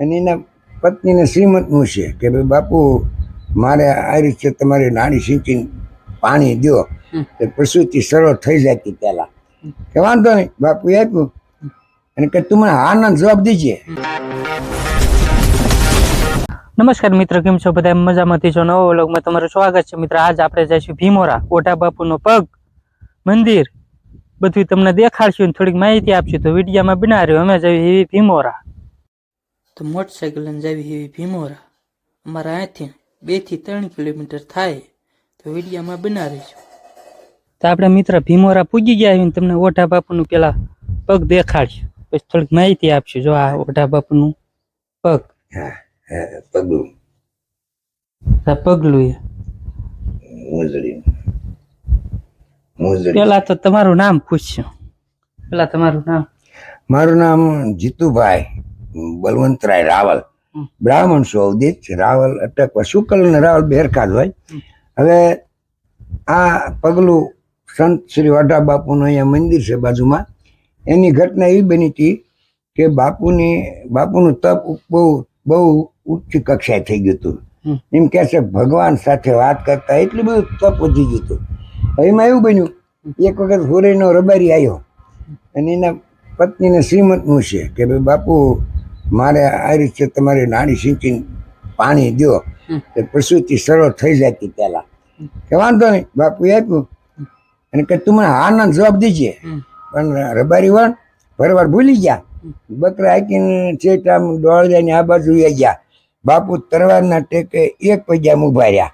અને એના પત્નીને શ્રીમતનું છે કે ભાઈ બાપુ મારે આ રીતે તમારી નાડી સિંચીને પાણી દો. તો પ્રસૂતિ સરળ થઈ જતી પહેલા. કે વાંધો નહીં બાપુએ આપ્યું. અને કે તું મને હાના જવાબ દીજે. નમસ્કાર મિત્ર કેમ છો? બધા મજામાંથી છો? નવો વ્લોગમાં તમારું સ્વાગત છે. મિત્ર આજ આપણે જઈશું ભીમોરા ઓટા બાપુનો પગ મંદિર. બધું તમને દેખાડશું થોડીક માહિતી આપશું. તો વિડીયામાં બનાવ્યું અમે જઈએ એવી ભીમોરા. તો મોટરસાઇકલ લઈને જવી એવી ભીમોરા. અમારા અહીંથી બેથી ત્રણ કિલોમીટર થાય તો વિડીયામાં બના રહીશું તો આપણે મિત્ર ભીમોરા પૂજી ગયા આવીને તમને ઓઢા બાપુનું પેલા પગ દેખાડશું. પછી થોડીક માહિતી આપશું. જો આ ઓઢા બાપુનું પગ. પગલું. પગલું પેલા તો તમારું નામ પૂછ્યું પેલા તમારું નામ. મારું નામ જીતુભાઈ. બલવંતરાય રાવલ. બ્રાહ્મણ છું રાવલ અટકવા શુકલ અને રાવલ બેરકાદ હોય? હવે આ પગલું સંત શ્રી વાઢા બાપુનું અહીંયા મંદિર છે બાજુમાં. એની ઘટના એવી બની હતી કે બાપુની બાપુનું તપ બહુ બહુ ઉચ્ચ કક્ષાએ થઈ ગયું હતું. એમ કહે છે ભગવાન સાથે વાત કરતા એટલું બધું તપ વધી ગયું હતું. એમાં એવું બન્યું એક વખત હોરેનો રબારી આવ્યો અને એના પત્નીને શ્રીમતનું છે કે ભાઈ બાપુ મારે આ રીતે તમારી નાડી સિંચી પાણી દો. તો પ્રસૂતિ સરળ થઈ જતી પહેલા. કે વાંધો નહીં બાપુએ આપ્યું. અને કે તું મને આનંદ જવાબ દીજે. પણ રબારી વણ ભરવાર ભૂલી ગયા. બકરા હાકીને છેટ આમ દોડજાની આ બાજુ ગયા. બાપુ તરવારના ટેકે એક પૈજામાં ઊભા રહ્યા.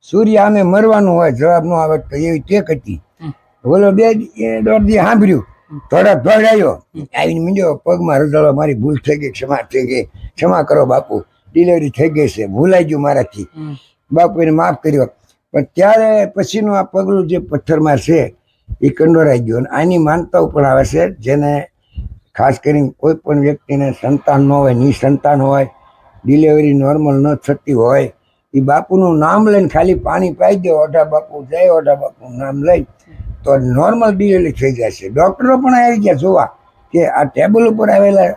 સૂર્ય આમે મરવાનું હોય જવાબ ન આવે તો એવી ટેક હતી. બોલો બે દોઢ દી સાંભળ્યું. થોડા આવ્યો. આવીને મીંડ્યો પગમાં રઝળવા મારી ભૂલ થઈ ગઈ ક્ષમા થઈ ગઈ. ક્ષમા કરો બાપુ ડિલિવરી થઈ ગઈ છે ભૂલાઈ ગયું મારાથી. બાપુ એને માફ કર્યો. પણ ત્યારે પછીનું આ પગલું જે પથ્થરમાં છે એ કંડોરાઈ ગયો. અને આની માનતાઓ પણ આવે છે જેને ખાસ કરીને કોઈ પણ વ્યક્તિને સંતાન ન હોય નિસંતાન હોય ડિલિવરી નોર્મલ ન થતી હોય એ બાપુનું નામ લઈને ખાલી પાણી પાઈ દે. ઓઢા બાપુ જય ઓઢા બાપુ નામ લઈ તો નોર્મલ ડિલિવરી થઈ જાય છે ડૉક્ટરો પણ આવી ગયા જોવા કે આ ટેબલ ઉપર આવેલા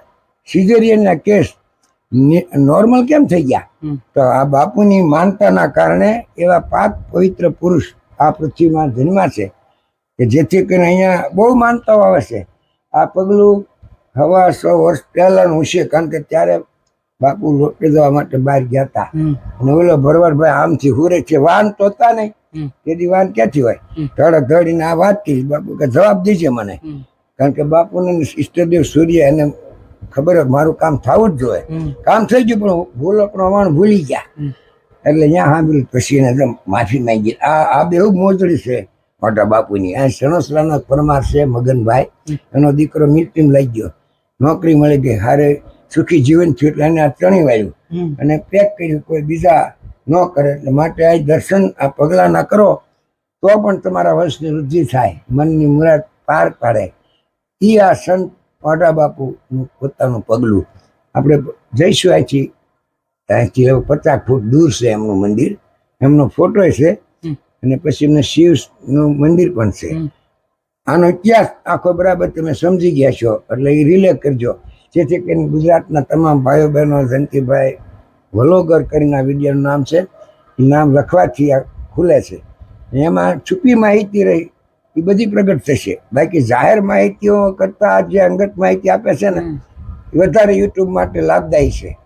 સિઝેરિયનના કેસ નોર્મલ કેમ થઈ ગયા? તો આ બાપુની માનતાના કારણે એવા પાંચ પવિત્ર પુરુષ આ પૃથ્વીમાં જન્મા છે કે જેથી કરીને અહીંયા બહુ માનતાઓ આવે છે. આ પગલું હવા સો વર્ષ પહેલાનું છે કારણ કે ત્યારે બાપુ રોટલી જવા માટે બહાર ગયા હતા. અને ઓલો ભરવાડભાઈ આમથી હુરે છે વાન તો હતા નહીં. તેથી વાન ક્યાંથી હોય. ધડક ધડીને આ વાત કરી. બાપુ કે જવાબ દેજે મને. કારણ કે બાપુને ઈષ્ટદેવ સૂર્ય એને ખબર મારું કામ થવું જ જોઈએ. કામ થઈ ગયું પણ ભૂલો પ્રમાણ ભૂલી ગયા. એટલે ત્યાં સાંભળ્યું પછી એને માફી માંગી. આ આ બે મોજડી છે મોટા બાપુની. આ સણસલાનો પરમાર છે મગનભાઈ. એનો દીકરો મિલ્ટીમ લઈ ગયો. નોકરી મળી ગઈ. હારે સુખી જીવન થયું એટલે એને આ ચણી વાળ્યું અને પેક કર્યું કોઈ બીજા ન કરે એટલે માટે આ દર્શન આ પગલાં ના કરો તો પણ તમારા વંશની વૃદ્ધિ થાય મનની મુરાદ પાર પાડે. એ આ સંત મોટા બાપુનું પોતાનું પગલું. આપણે જઈશું અહીંથી. અહીંથી પચાસ ફૂટ દૂર છે એમનું મંદિર. એમનો ફોટો છે. અને પછી એમને શિવનું મંદિર પણ છે. આનો ઇતિહાસ આખો બરાબર તમે સમજી ગયા છો. એટલે એ રિલે કરજો. જેથી કરીને ગુજરાતના તમામ ભાઈઓ બહેનો જંતીભાઈ વલોગર કરીને આ વિડીયોનું નામ છે. એ નામ લખવાથી આ ખુલે છે. એમાં છુપી માહિતી રહી. એ બધી પ્રગટ થશે. બાકી જાહેર માહિતીઓ કરતાં જે અંગત માહિતી આપે છે ને એ વધારે યુટ્યુબ માટે લાભદાયી છે.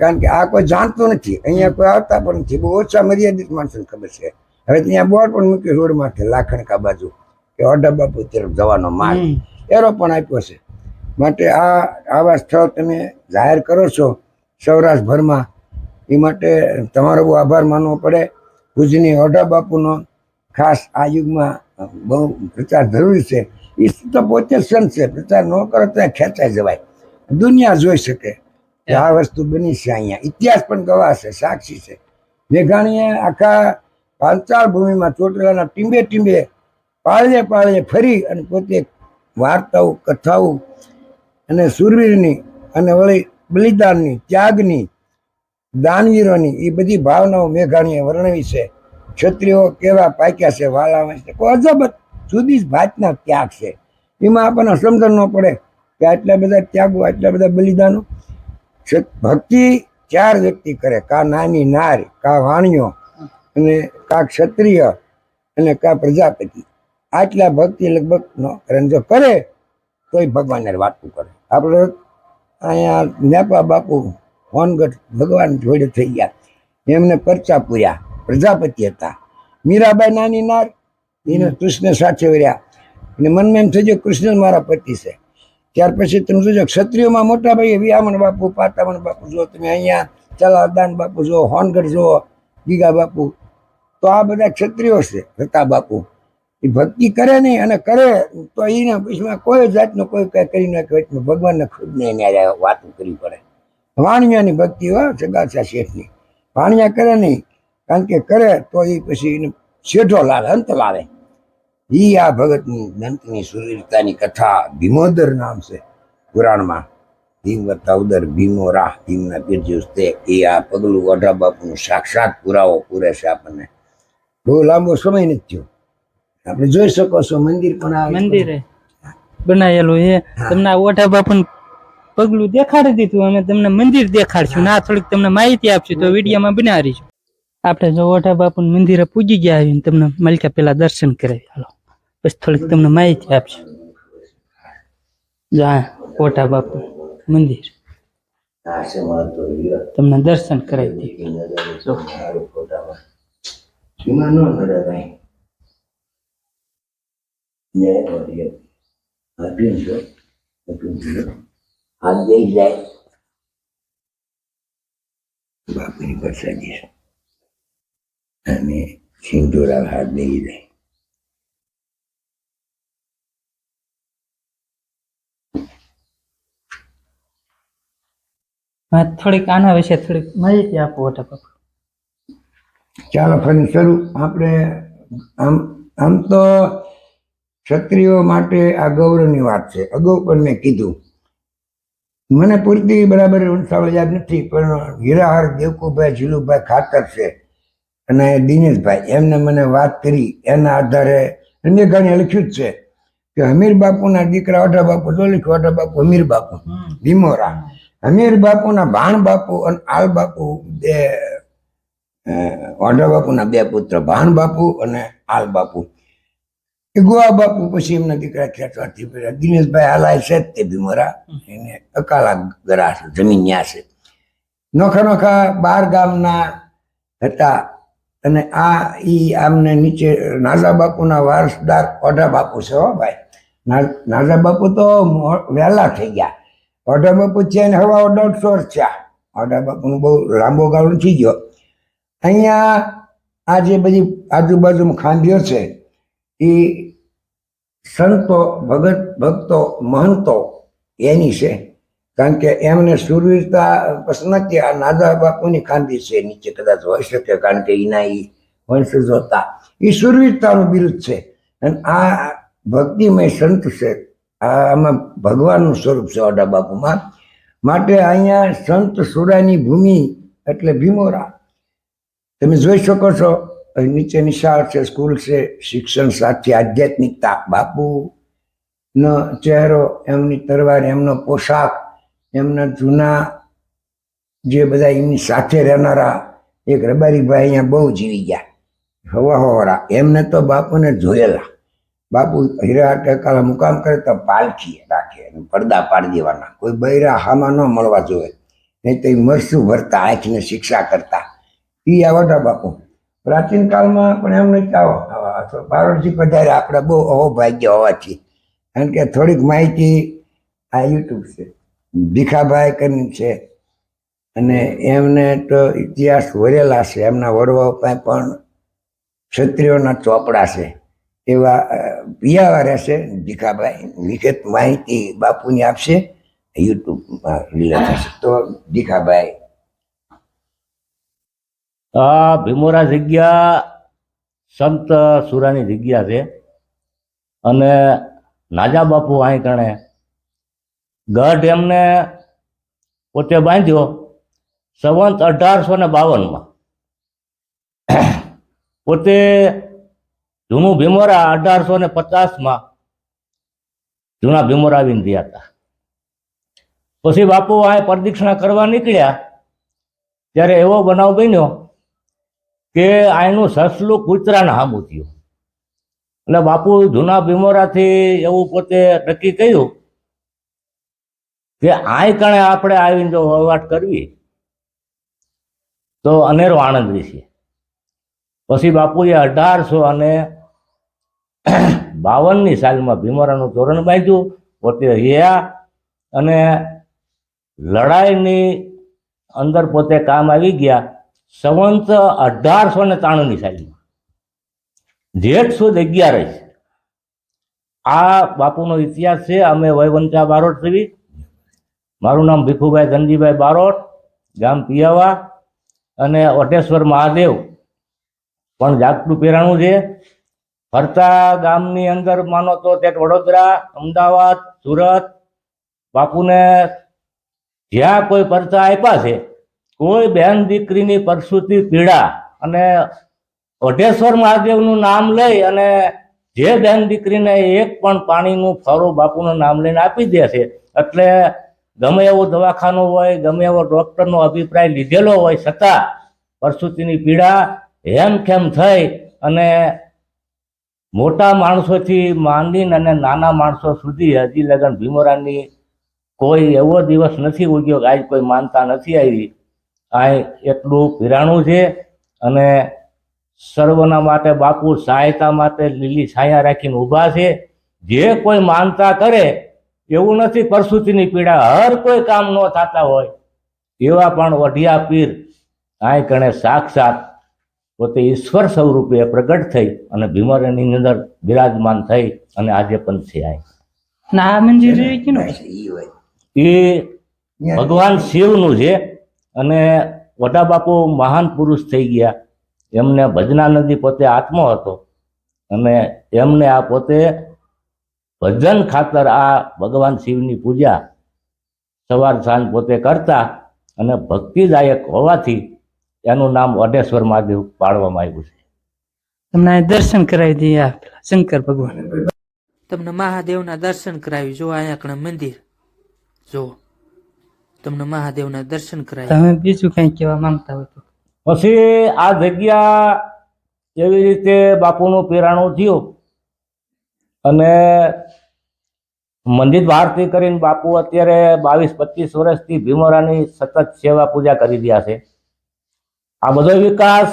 કારણ કે આ કોઈ જાણતું નથી. અહીંયા કોઈ આવતા પણ નથી. બહુ ઓછા મર્યાદિત માણસોને ખબર છે. હવે ત્યાં બોર્ડ પણ મૂક્યું રોડ માથે લાખણકા બાજુ. કે ઓઢા બાપુ તરફ જવાનો માર્ગ. એરો પણ આપ્યો છે. માટે આ આવા સ્થળ તમે જાહેર કરો છો સૌરાષ્ટ્રભરમાં, એ માટે તમારો બહુ આભાર માનવો પડે. ભુજની ઓઢા બાપુનો ખાસ આ યુગમાં બહુ પ્રચાર જરૂરી છે. એ તો પોતે સંત છે, પ્રચાર ન કરો તો ખેંચાઈ જવાય. દુનિયા જોઈ શકે આ વસ્તુ બની છે અહીંયા. ઇતિહાસ પણ ગવાહ છે, સાક્ષી છે. મેઘાણીએ આખા પાંચાળ ભૂમિમાં ચોટીલાના ટીંબે ટીંબે પાળે પાળે ફરી અને પોતે વાર્તાઓ, કથાઓ અને સુરવીરની અને વળી બલિદાનની, ત્યાગની, દાનવીરોની એ બધી ભાવનાઓ મેઘાણીએ વર્ણવી છે. ક્ષત્રિયો કેવા પાક્યા છે, વાલા છે. કોઈ અજબ જુદી જ ભાતના ત્યાગ છે. એમાં આપણને સમજણ ન પડે કે આટલા બધા ત્યાગો, આટલા બધા બલિદાનો. ભક્તિ ચાર વ્યક્તિ કરે. કા નાની નાર, કા વાણિયો અને કા ક્ષત્રિય અને કા પ્રજાપતિ. આટલા ભક્તિ લગભગ ન કરે. જો કરે, તોય ભગવાનને વાતું કરે. આપણે અહીંયા નેપા બાપુ હોનગઢ ભગવાન જોડે થઈ ગયા. એમને પરચા પૂર્યા. પ્રજાપતિ હતા. મીરાબાઈ નાની નાર એને કૃષ્ણ સાથે વર્યા. અને મનમાં એમ થઈ ગયું કૃષ્ણ મારા પતિ છે. ત્યાર પછી તમે જોજો ક્ષત્રિયોમાં મોટા ભાઈ વિયામણ બાપુ પાતામણ બાપુ જો તમે અહીંયા ચલાદાન બાપુ જો હોનગઢ જુઓ ગીગા બાપુ. તો આ બધા ક્ષત્રિયો છે રતા બાપુ. એ ભક્તિ કરે નહીં અને કરે તો એના પછીમાં કોઈ જાતનો કોઈ કઈ કરી નાખ્યો કે ભગવાનને ખુદને એને હારે કરવી પડે. વાણિયાની ભક્તિ હોય સગાસા શેઠની. વાણિયા કરે નહીં, કારણ કે કરે તો એ પછી એને શેઠો લાવે અંત લાવે. એ આ ભગતની દંતની સુરવીરતાની કથા ભીમોદર નામ છે પુરાણમાં. ભીમ વત્તા ઉદર, ભીમો રાહ, ભીમના પીરજ્યુસ એ આ પગલું વઢા બાપુનું સાક્ષાત પુરાવો પૂરે છે આપણને. બહુ લાંબો સમય નથી થયો. આપણે જોઈ શકો છો મંદિર પણ આ મંદિરે બનાવેલું છે. તમને આ ઓઢા બાપુ પગલું દેખાડી દીધું અમે તમને મંદિર દેખાડશું ના થોડીક તમને માહિતી આપશું તો વિડીયોમાં બનાવીશું. આપણે જો ઓઠા બાપુ મંદિરે પૂજી ગયા આવીને તમને મલકા પેલા દર્શન કરાવી હાલો. પછી થોડીક તમને માહિતી આપશું. જા ઓઠા બાપુ મંદિર. તમને દર્શન કરાવી દઈએ એ નજારો જો સારું ફોટામાં. એમાં ન નડે કાંઈ. ને ઓલી અર્જુન છો અર્જુન છો. હાથ દઈ જાય બાપુની પ્રસાદી છે. અને સિંદૂરા હાથ દઈ હા થોડીક આના વિશે થોડીક માહિતી આપો ઓઢા ચાલો ફરી શરૂ. આપણે આમ આમ તો ક્ષત્રિયો માટે આ ગૌરવની વાત છે. અગાઉ પણ મેં કીધું. મને પૂરતી બરાબર વંશાવળ યાદ નથી પણ હીરાહર દેવકુભાઈ જીલુભાઈ ખાતર છે અને દિનેશભાઈ એમને મને વાત કરી. એના આધારે ઘણી લખ્યું જ છે કે હમીર બાપુના દીકરા ઓઢા બાપુ તો લખ્યું ઓઢા બાપુ હમીર બાપુ ભીમોરા. હમીર બાપુના ભાણ બાપુ અને આલ બાપુ બે વાંઢા બાપુના બે પુત્ર ભાણ બાપુ અને આલ બાપુ. એ ગોવા બાપુ પછી એમના દીકરા ખેતવાથી પેલા દિનેશભાઈ હાલાય છે તે ભીમોરા. એને અકાલા ગરા છે જમીન ન્યા છે. નોખા નોખા બાર ગામના હતા અને આ ઈ આમને નીચે નાઝા બાપુના વારસદાર ઓઢા બાપુ છે હો ભાઈ. નાઝા બાપુ તો વહેલા થઈ ગયા. ઓઢા બાપુ છે ને હવા દોઢસો છે થયા. ઓઢા બાપુનું બહુ લાંબો ગાળો થઈ ગયો. અહીંયા આ જે બધી આજુબાજુમાં ખાંડીઓ છે એ સંતો ભગત, ભક્તો, મહંતો એની છે. કારણ કે એમને સુરવીરતા પ્રશ્ન નથી આ નાદા બાપુની ખાંદી છે નીચે કદાચ હોઈ શકે, કારણ કે એના એ વંશજો હતા એ સુરવીરતાનું બિરુદ છે. અને આ ભક્તિમય સંત છે. આમાં ભગવાનનું સ્વરૂપ છે ઓડા બાપુમાં. માટે અહીંયા સંત સુરાની ભૂમિ એટલે ભીમોરા. તમે જોઈ શકો છો અહીં નીચે છે, સ્કૂલ છે, શિક્ષણ સાથે આધ્યાત્મિકતા બાપુ. નો ચહેરો એમની તરવાર એમનો પોશાક, એમના જૂના જે બધા એમની સાથે રહેનારા એક રબારીભાઈ અહીંયા બહુ જીવી ગયા. હવા હવારા. એમને તો બાપુને જોયેલા. બાપુ હીરા ટેકાલા મુકામ કરે તો પાલખી રાખે અને પડદા પાડી દેવાના. કોઈ બૈરા હામાં ન મળવા જોઈએ. નહીં તો એ મરસું ભરતા, આંખને શિક્ષા કરતા. એ આવટા બાપુ. પ્રાચીન કાળમાં પણ એમ ચાવો ભારતજી પધારે આપણે બહુ અહોભાગ્ય હોવાથી. કારણ કે થોડીક માહિતી આ યુટ્યુબ છે. ભીખાભાઈ કરીને છે. અને એમને તો ઇતિહાસ વરેલા છે. એમના વડવાઓ પાસે પણ ક્ષત્રિયોના ચોપડા છે. એવા પિયાવા રહેશે ભીખાભાઈ, વિગત માહિતી બાપુની આપશે. યુટ્યુબમાં લીલા થશે. તો ભીખાભાઈ આ ભીમોરા જગ્યા, સંત સુરાની જગ્યા છે. અને નાજા બાપુ અહીં કણે ગઢ એમને પોતે બાંધ્યો સંવંત અઢારસો ને બાવનમાં. પોતે જૂનું ભીમોરા અઢારસો ને પચાસમાં જૂના ભીમોરા આવીને દયા હતા. પછી બાપુ આ પ્રદક્ષિણા કરવા નીકળ્યા. ત્યારે એવો બનાવ બન્યો કે આનું સસલું કૂતરાને હામું થયું. એટલે બાપુ જૂના ભીમોરાથી એવું પોતે નક્કી કહ્યું કે આય કણે આપણે આવીને જો વહીવટ કરવી, તો અનેરો આનંદ વિશે પછી બાપુએ અઢારસો અને બાવનની સાલમાં ભીમોરાનું તોરણ બાંધ્યું, પોતે રહ્યા અને લડાઈની અંદર પોતે કામ આવી ગયા. સંવંત અઢારસો ને ત્રાણુંની સાલમાં જેઠ સુદ અગિયારસ આ બાપુનો ઇતિહાસ છે, અમે વયવંચા બારોટ થવી મારું નામ ભીખુભાઈ ધનજીભાઈ બારોટ, ગામ પિયાવા. અને ઓટેશ્વર મહાદેવ, પણ જાગતું પહેરાણું છે. ફરતા ગામની અંદર માનો તો તે વડોદરા, અમદાવાદ, સુરત, બાપુને જ્યાં કોઈ પરચા આપ્યા છે કોઈ બેન દીકરીની પરસુતી પીડા અને ઓઢેશ્વર મહાદેવનું નામ લઈ અને જે બેન દીકરીને એક પણ પાણીનું ફરો બાપુનું નામ લઈને આપી દે છે. એટલે ગમે એવું દવાખાનું હોય, ગમે એવો ડોક્ટરનો અભિપ્રાય લીધેલો હોય છતાં પરસુતીની પીડા હેમખેમ થઈ અને મોટા માણસોથી માંડીને અને નાના માણસો સુધી હજી લગન ભીમોરાની કોઈ એવો દિવસ નથી ઉગ્યો કે આજ કોઈ માનતા નથી આવી. આ એટલું પીરાણું છે અને સર્વના માટે બાપુ સહાયતા માટે લીલી છાયા રાખીને ઊભા છે. જે કોઈ માનતા કરે એવું નથી પરસુતીની પીડા હર કોઈ કામ ન થતા હોય એવા પણ વઢિયા પીર કાંઈ કણે સાક્ષાત પોતે ઈશ્વર સ્વરૂપે પ્રગટ થઈ અને ભીમરની અંદર બિરાજમાન થઈ અને આજે પણ છે આ ના મંદિર એ કેનું ઈ હોય. એ ભગવાન શિવનું છે. અને વડા બાપુ મહાન પુરુષ થઈ ગયા. એમને ભજના નદી પોતે આત્મો હતો. અને એમને આ પોતે ભજન ખાતર આ ભગવાન શિવની પૂજા સવાર સાંજ પોતે કરતા અને ભક્તિદાયક હોવાથી એનું નામ વડેશ્વર મહાદેવ પાડવામાં આવ્યું છે. તમને દર્શન કરાવી દઈએ શંકર ભગવાન. તમને મહાદેવના દર્શન કરાવી જો અહીંયા કણે મંદિર. જો તમને મહાદેવના દર્શન કરાય. તમે બીજું કઈ કહેવા માંગતા હોય તો. પછી આ જગ્યા એવી રીતે બાપુનું પેરાણું થયું અને મંદિર ભારતી કરીને બાપુ અત્યારે બાવીસ પચીસ વર્ષથી ભીમોરાની સતત સેવા પૂજા કરી રહ્યા છે. આ બધો વિકાસ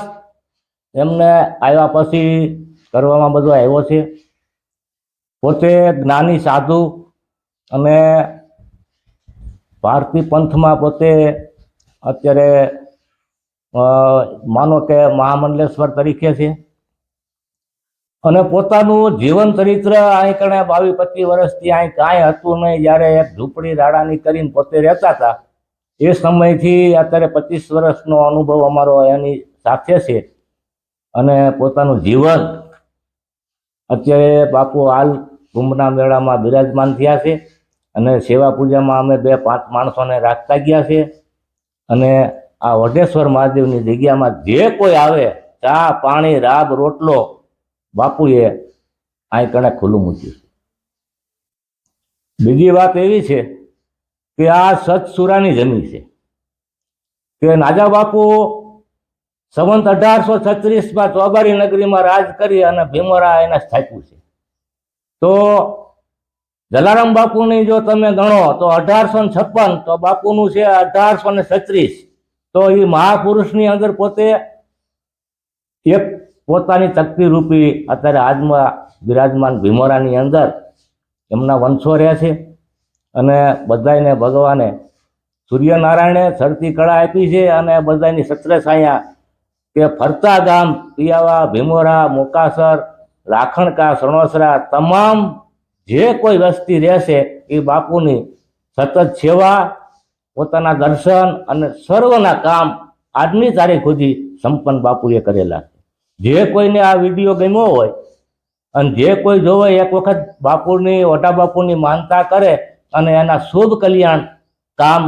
એમને આવ્યા પછી કરવામાં બધો આવ્યો છે. પોતે જ્ઞાની સાધુ અને ભારતી પંથમાં પોતે અત્યારે માનો કે મહામંડલેશ્વર તરીકે છે. અને પોતાનું જીવન ચરિત્ર અહીં કણે બાવીસ પચીસ વર્ષથી અહીં કાંઈ હતું નહીં. જ્યારે એક ઝૂંપડી રાડાની કરીને પોતે રહેતા હતા, એ સમયથી અત્યારે પચીસ વર્ષનો અનુભવ અમારો એની સાથે છે. અને પોતાનું જીવન અત્યારે બાપુ હાલ કુંભના મેળામાં બિરાજમાન થયા છે. અને સેવા પૂજામાં અમે બે પાંચ માણસોને રાખતા ગયા છે. અને આ વઢેશ્વર મહાદેવની જગ્યામાં જે કોઈ આવે, ચા, પાણી, રાબ, રોટલો, બાપુએ અહીં કણે ખુલ્લું મૂક્યું છે. બીજી વાત એવી છે કે આ સતસુરાની જમીન છે. કે નાજા બાપુ સંવંત અઢારસો છત્રીસમાં ચોબારી નગરીમાં રાજ કરી અને ભીમરા એને સ્થાપ્યું છે. તો જલારામ બાપુની જો તમે ગણો તો અઢારસો ને છપ્પન, તો બાપુનું છે અઢારસો ને છત્રીસ. તો એ મહાપુરુષની અંદર પોતે એક પોતાની તકતી રૂપી અત્યારે આજમાં બિરાજમાન ભીમોરાની અંદર એમના વંશો રહે છે. અને બધાને ભગવાને સૂર્યનારાયણે ચડતી કળા આપી છે અને બધાની સત્ર છાયા કે ફરતા ગામ, પિયાવા, ભીમોરા, મોકાસર રાખણકા સણોસરા તમામ જે કોઈ વસ્તી રહેશે એ બાપુની સતત સેવા, પોતાના દર્શન અને સર્વના કામ આજની તારીખ સુધી સંપન્ન બાપુએ કરેલા જે કોઈને આ વીડિયો ગમ્યો હોય અને જે કોઈ જોવે એક વખત બાપુની ઓટા બાપુની માનતા કરે અને એના શુભ કલ્યાણ કામ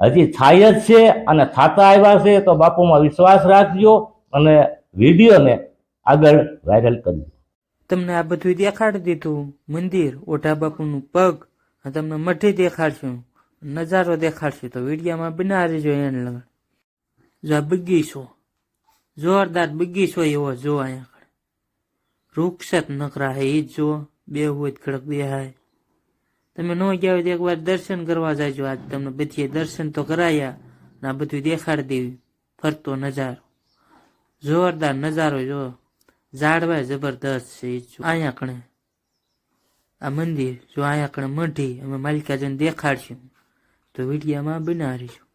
હજી થાય જ છે અને થતા આવ્યા છે, તો બાપુમાં વિશ્વાસ રાખજો અને વિડીયોને આગળ વાયરલ કરજો. તમને આ બધું દેખાડી દીધું. મંદિર, ઓઢા બાપુનું પગ તમને મઢી દેખાડશું. નજારો દેખાડશું. તો વિડીયામાં બનાવી જો એને લગન. જો આ બગીચો, જોરદાર બગીચો એવો જો અહીંયા. વૃક્ષ જ નકરા હે એ જ જો. બે હોય ખડક બેહાય તમે ન ગયા હોય તો એકવાર દર્શન કરવા જાજો. આજ તમને બધી દર્શન તો કરાયા, ને આ બધું દેખાડી દેવી. ફરતો નજારો. જોરદાર નજારો જો. ઝાડવા જબરદસ્ત છે અહીંયા કણે. આ મંદિર, જો અહીંયા કણે મઢી, અમે માલિકાજન દેખાડશું. તો વિડીયામાં બનાવીશું.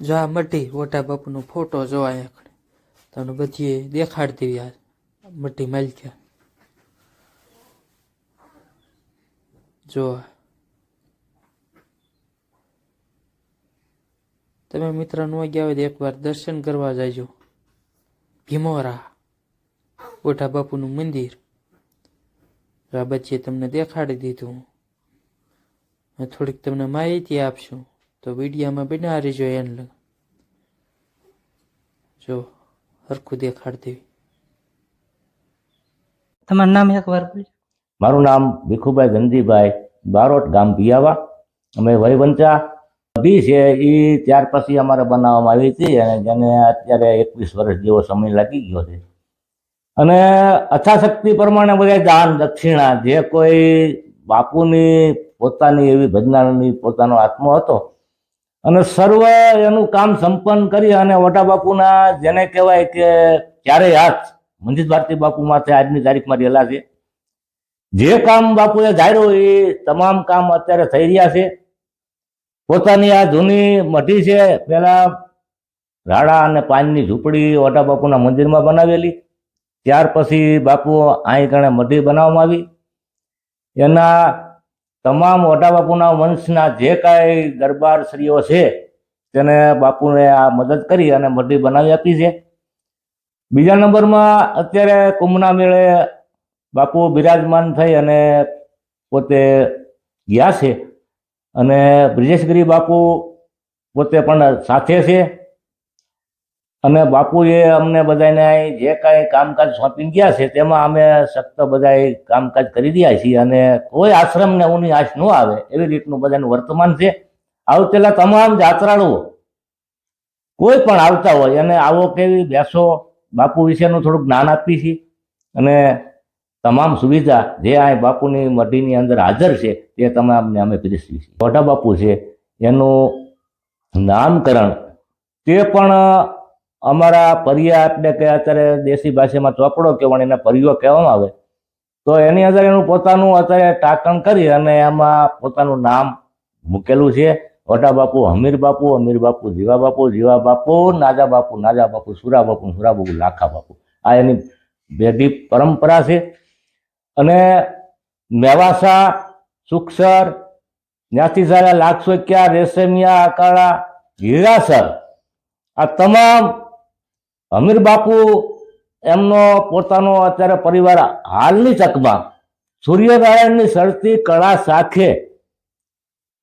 જો આ મઢી મોટા બાપુનો ફોટો જો અહીંયા કણે. તમને બધી દેખાડતી આ મઢી માલિકા. જો તમે મિત્ર ન ગયા હોય તો એકવાર દર્શન કરવા જાયજો. ભીમોરા. મોટા બાપુનું મંદિર. આ બચ્ચે તમને દેખાડી દીધું. થોડીક તમને માહિતી આપશું. તો વિડીયામાં બનાવી રહેજો એને લગ. જો હરખું દેખાડી દેવી. તમારું નામ એકવાર બોલજો. મારું નામ ભીખુભાઈ ગંદીભાઈ બારોટ ગામ પિયાવા અમે વહીવંચા બી છે એ ત્યાર પછી અમારે બનાવવામાં આવી હતી અને જેને અત્યારે એકવીસ વર્ષ જેવો સમય લાગી ગયો છે. અને અથાશક્તિ પ્રમાણે બધા દાન દક્ષિણા, જે કોઈ બાપુની પોતાની એવી ભજનાની પોતાનો આત્મો હતો, અને સર્વ એનું કામ સંપન્ન કરી અને વટા બાપુના જેને કહેવાય કે ક્યારેય હાથ મંજિત ભારતી બાપુ માથે આજની તારીખમાં રહેલા છે. જે કામ બાપુએ ધાર્યું એ તમામ કામ અત્યારે થઈ રહ્યા છે. પોતાની આ જૂની મઢી છે પેલા રાડા અને પાનની ઝૂંપડી ઓટા બાપુના મંદિરમાં બનાવેલી ત્યાર પછી બાપુ અહીં કણે મઢી બનાવવામાં આવી. એના તમામ ઓટા બાપુના વંશના જે કાંઈ દરબારશ્રીઓ છે, તેને બાપુને આ મદદ કરી અને મઢી બનાવી આપી છે. બીજા નંબરમાં અત્યારે કુંભના મેળે બાપુ બિરાજમાન થઈ અને પોતે ગયા છે અને બ્રિજેશગીરી બાપુ પોતે પણ સાથે છે. અને બાપુએ અમને બધાને જે કાંઈ કામકાજ સોંપી ગયા છે, તેમાં અમે સખ્ત બધાએ કામકાજ કરી રહ્યા છીએ અને કોઈ આશ્રમને ઊની આશ ન આવે, એવી રીતનું બધાનું વર્તમાન છે. આવતેલા તમામ જાત્રાળુઓ, કોઈ પણ આવતા હોય, અને આવો કેવી બેસો, બાપુ વિશેનું થોડુંક જ્ઞાન આપી છીએ, અને તમામ સુવિધા જે આ બાપુની મઢીની અંદર હાજર છે તે તમામને અમે પીરસવી છીએ. મોટા બાપુ છે, એનું નામકરણ, તે પણ અમારા પરિયા આપણે કે અત્યારે દેશી ભાષામાં ચોપડો કહેવાય એને પરિયો કહેવામાં આવે, તો એની અંદર એનું પોતાનું અત્યારે ટાંકણ કરી અને એમાં પોતાનું નામ મૂકેલું છે. વટા બાપુ, હમીર બાપુ હમીર બાપુ, જીવા બાપુ જીવા બાપુ, નાજા બાપુ નાજા બાપુ, સુરા બાપુ સુરા બાપુ, લાખા બાપુ. આ એની બેઢી પરંપરા છે. અને મેવાસા, સુખસર ત્યાંથી સારા લાખસો રેશમિયા અકાળા હીરાસર, આ તમામ અમીર બાપુ એમનો પોતાનો અત્યારે પરિવાર હાલની તકમાં સૂર્યનારાયણની સળતી કળા સાથે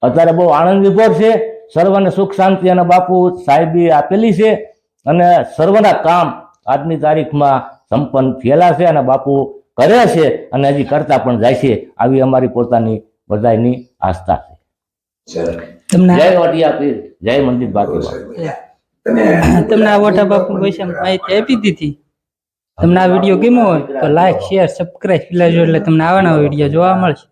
અત્યારે બહુ આનંદ વિભોર છે. સર્વને સુખ શાંતિ અને બાપુ સાહેબી આપેલી છે અને સર્વના કામ આજની તારીખમાં સંપન્ન થયેલા છે અને બાપુ કરે છે અને હજી કરતા પણ જાય છે. આવી અમારી પોતાની બધાની આસ્થા છે. તમને જય વટિયા જય મંદિર બાપુ. તમને આ વોટા બાપુ વિશે માહિતી આપી દીધી? તમને આ વીડિયો ગમ્યો હોય તો લાઈક શેર સબસ્ક્રાઈબ એટલે તમને આવા નવા વીડિયો જોવા મળશે.